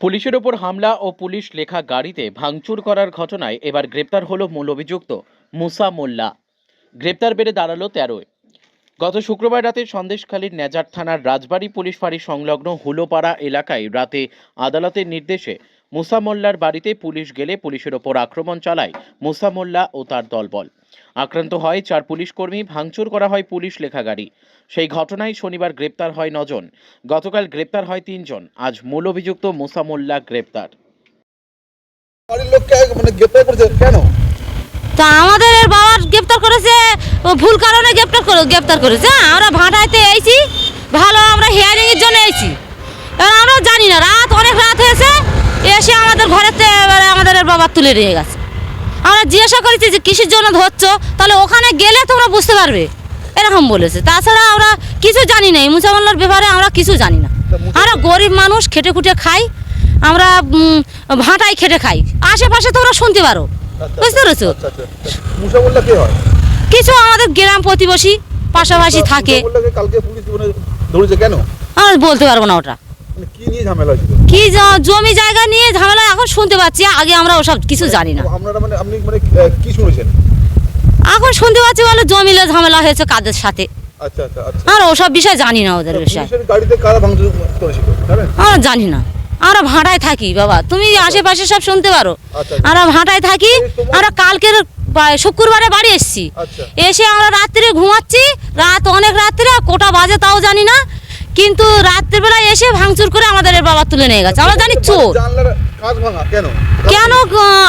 পুলিশের ওপর হামলা ও পুলিশ লেখা গাড়িতে ভাঙচুর করার ঘটনায় এবার গ্রেপ্তার হলো মূল অভিযুক্ত মুসা মোল্লা। গ্রেপ্তার বেড়ে দাঁড়াল তেরোয় গত শুক্রবার রাতে সন্দেশখালীর নেজার থানার রাজবাড়ী পুলিশ ফাঁড়ি সংলগ্ন হুলোপাড়া এলাকায় রাতে আদালতের নির্দেশে মুসা মোল্লার বাড়িতে পুলিশ গেলে পুলিশের ওপর আক্রমণ চালায় মুসা মোল্লা ও তার দলবল। আক্রান্ত হয় চার পুলিশ কর্মী ভাঙচুর করা হয় পুলিশ লেখা গাড়ি। সেই ঘটনায় শনিবার গ্রেপ্তার হয় নজন। গতকাল গ্রেপ্তার হয় তিনজন। আজ মূল অভিযুক্ত মুসা মোল্লা গ্রেপ্তার। বাড়ির লোককে মানে গ্রেপ্তার করেছে? কেন? তা আমাদের এর বাবার গ্রেপ্তার করেছে ও ভুল কারণে গ্রেপ্তার করে গ্রেপ্তার করেছে। হ্যাঁ, আমরা ভাটাইতে এসেছি ভালো আমরা হিয়ারিং এর জন্য এসেছি এবার আমরা জানি না রাত অনেক রাত হয়েছে এসে আমাদের ঘরেতে এবারে আমাদের এর বাবা তুলে নিয়ে গেছে। আমরা জিজ্ঞাসা করেছি যে কিসের জন্য ধরছো? তাহলে ওখানে গেলে তোমরা বুঝতে পারবে। এরকম বলেছে। তাছাড়া আমরা কিছু জানি না। মুসামাল্লার ব্যাপারে আমরা কিছু জানি না। আমরা গরিব মানুষ খেটে খুটে খাই। আমরা ভাটাই খেটে খাই। আশেপাশে তোমরা শুনতে পারো। আচ্ছা, বুঝতে পেরেছ? আচ্ছা আচ্ছা কিছু আমাদের গ্রাম প্রতিবেশী পাশাপাশি থাকে। কালকে পুলিশ ধরেছে কেন? আমরা বলতে পারব না ওটা। কি নিয়ে ঝামেলা হয়েছিল কি জমি জায়গা নিয়ে ঝামেলা এখন শুনতে পাচ্ছি আগে আমরা ওসব কিছু জানি না। আপনারা মানে আপনি মানে কি শুনেছেন? এখন শুনতে পাচ্ছি বলে জমিলে ঝামেলা হয়েছে কাদের সাথে। আচ্ছা আচ্ছা আচ্ছা। ওসব বিষয় জানি না ওদের বিষয়। গাড়িতে কারা ভাঙচুর করেছিল? আমরা জানি না। আমরা ভাটায় থাকি বাবা। তুমি আশেপাশে সব শুনতে পারো। আমরা ভাটায় থাকি আমরা কালকের শুক্রবারে বাড়ি এসেছি। এসে আমরা রাত্রে ঘুমাচ্ছি রাত অনেক রাত্রে কোটা বাজে তাও জানি না। কিন্তু রাত্রিবেলা এসে ভাঙচুর করে আমাদের বাবা তুলে নিয়ে গেছে। আমরা জানি চোর। কেন?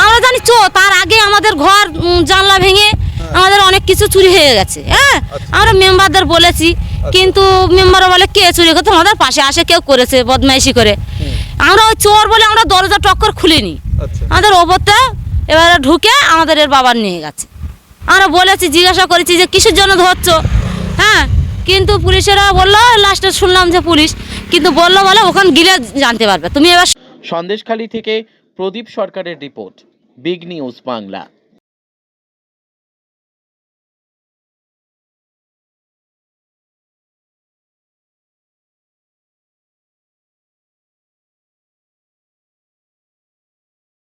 আমরা জানি চোর। তার আগে আমাদের ঘর জানলা ভেঙে আমাদের অনেক কিছু চুরি হয়ে গেছে হ্যাঁ? আচ্ছা। আমরা মেম্বারদের বলেছি কিন্তু মেম্বাররা বলে কে চুরি করতে আমাদের পাশে আসে কেউ করেছে বদমাইশি করে। আমরা ওই চোর বলে আমরা দরজা টক্কর খুলিনি। আচ্ছা। আমাদের ওপরটা এবারে ঢুকে আমাদের এর বাবার নিয়ে গেছে। আমরা বলেছি জিজ্ঞাসা করেছি যে কিসের জন্য ধরছো? হ্যাঁ? কিন্তু পুলিশেরা বলল লাস্টে শুনলাম যে পুলিশ। কিন্তু বলল বলে ওখানে গেলে জানতে পারবে। তুমি এবার সন্দেশখালী থেকে প্রদীপ সরকারের রিপোর্ট, বিগ নিউজ বাংলা।